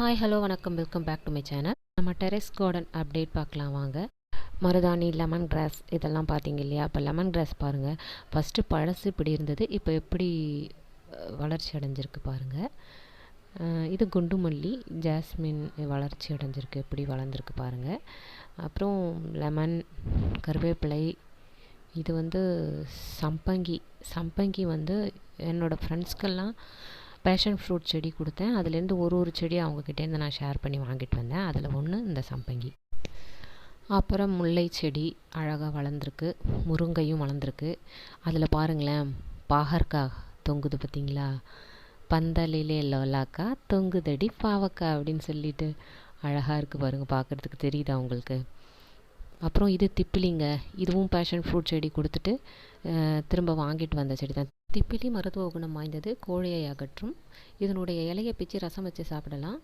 Hi hello வணக்கம். Welcome back to my channel நம்ம terrace garden update பார்க்கலாம் வாங்க. மருதாணி லெமன் கிராஸ் இதெல்லாம் பார்த்தீங்க இல்லையா? இப்போ லெமன் கிராஸ் பாருங்கள் ஃபஸ்ட்டு பழசு இப்படி இருந்தது. இப்போ எப்படி வளர்ச்சி அடைஞ்சிருக்கு பாருங்கள் இது குண்டு மல்லி ஜாஸ்மின் வளர்ச்சி அடைஞ்சிருக்கு. எப்படி வளர்ந்துருக்கு பாருங்கள் அப்புறம் லெமன் கருவேப்பிலை இது வந்து சம்பங்கி. சம்பங்கி வந்து என்னோடய ஃப்ரெண்ட்ஸ்க்கெல்லாம் பேஷன் ஃப்ரூட் செடி கொடுத்தேன். அதுலேருந்து ஒரு ஒரு செடி அவங்கக்கிட்டேருந்து நான் ஷேர் பண்ணி வாங்கிட்டு வந்தேன். அதில் ஒன்று இந்த சம்பங்கி. அப்புறம் முல்லை செடி அழகாக வளர்ந்துருக்கு. முருங்கையும் வளர்ந்துருக்கு. அதில் பாருங்களேன் பாகற்காய் தொங்குது பார்த்தீங்களா பந்தலிலே லோலாக்கா தொங்குதடி பாவக்காய் அப்படின்னு சொல்லிட்டு அழகாக இருக்குது பாருங்கள் பார்க்குறதுக்கு தெரியுதா உங்களுக்கு? அப்புறம் இது திப்பிலிங்க. இதுவும் பேஷன் ஃப்ரூட் செடி கொடுத்துட்டு திரும்ப வாங்கிட்டு வந்த செடி தான் திப்பிலி மருத்துவ குணம் வாய்ந்தது கோழையை அகற்றும். இதனுடைய இலையை பிச்சு ரசம் வச்சு சாப்பிடலாம்.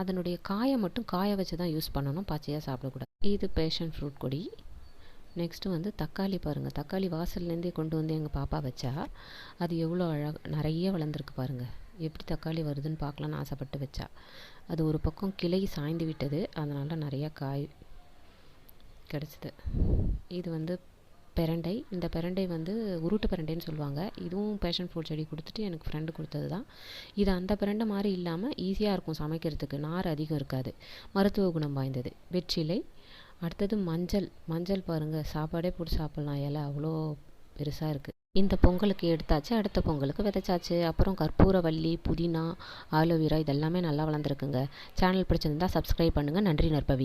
அதனுடைய காயை மட்டும் காய வச்சு தான் யூஸ் பண்ணணும். பச்சையாக சாப்பிடக்கூடாது. இது பேஷன் ஃப்ரூட் கொடி. நெக்ஸ்ட்டு வந்து தக்காளி பாருங்கள் தக்காளி வாசல்லேருந்தே கொண்டு வந்து எங்கள் பாப்பா வச்சா அது எவ்வளோ அழகாக நிறைய வளர்ந்துருக்கு பாருங்கள் எப்படி தக்காளி வருதுன்னு பார்க்கலான்னு ஆசைப்பட்டு வச்சா. அது ஒரு பக்கம் கிளை சாய்ந்து விட்டது. அதனால் நிறையா காய் கிடச்சிது. இது வந்து பெரண்டை. இந்த பெரண்டை வந்து உருட்டு பெரண்டைன்னு சொல்லுவாங்க. இதுவும் பேஷன் ஃப்ரூட் செடி கொடுத்துட்டு எனக்கு ஃப்ரெண்டு கொடுத்தது தான் இது அந்த பெரண்டை மாதிரி இல்லாமல் ஈஸியாக இருக்கும் சமைக்கிறதுக்கு. நார் அதிகம் இருக்காது. மருத்துவ குணம் வாய்ந்தது. வெற்றிலை. அடுத்தது மஞ்சள். மஞ்சள் பாருங்கள் சாப்பாடே போட்டு சாப்பிட்லாம். இலை அவ்வளோ பெருசாக இருக்குது இந்த பொங்கலுக்கு எடுத்தாச்சு. அடுத்த பொங்கலுக்கு விதைச்சாச்சு. அப்புறம் கற்பூரவள்ளி புதினா ஆலோவேரா இதெல்லாமே நல்லா வளர்ந்துருக்குங்க. சேனல் பிடிச்சிருந்தா சப்ஸ்கிரைப் பண்ணுங்கள் நன்றி நற்பவி.